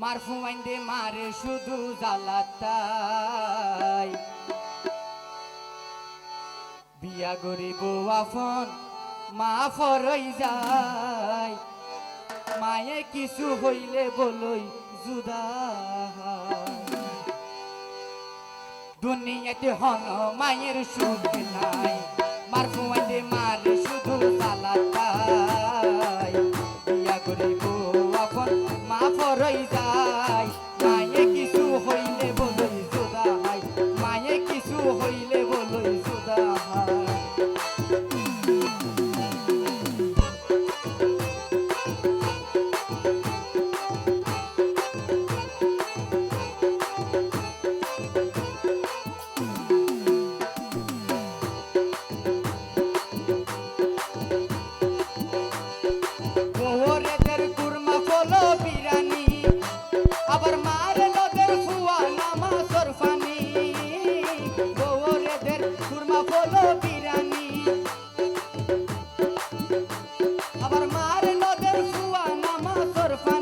মার ফুমাইন্দে মারে শুধু জালাতাই বিয়া গরিব আফন মা ফরই যায়। মায়ে কিছু হইলে বলই জুদা দুনিয়াতে হন মায়ের সুখ নাই। মার ফুমাইন্দে মারে শুধু জালাতাই বিয়া গরিব আফন মা ফরই যায়। for fun.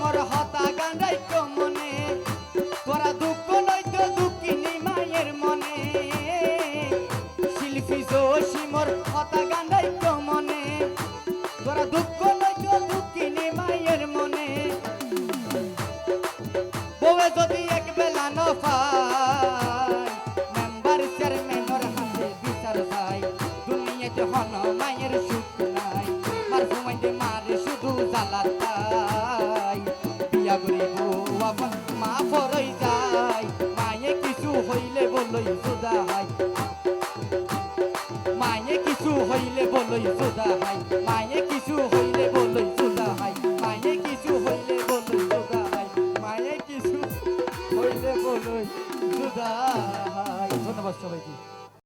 মর হতা সিসো সিমর কথা গান va survécu.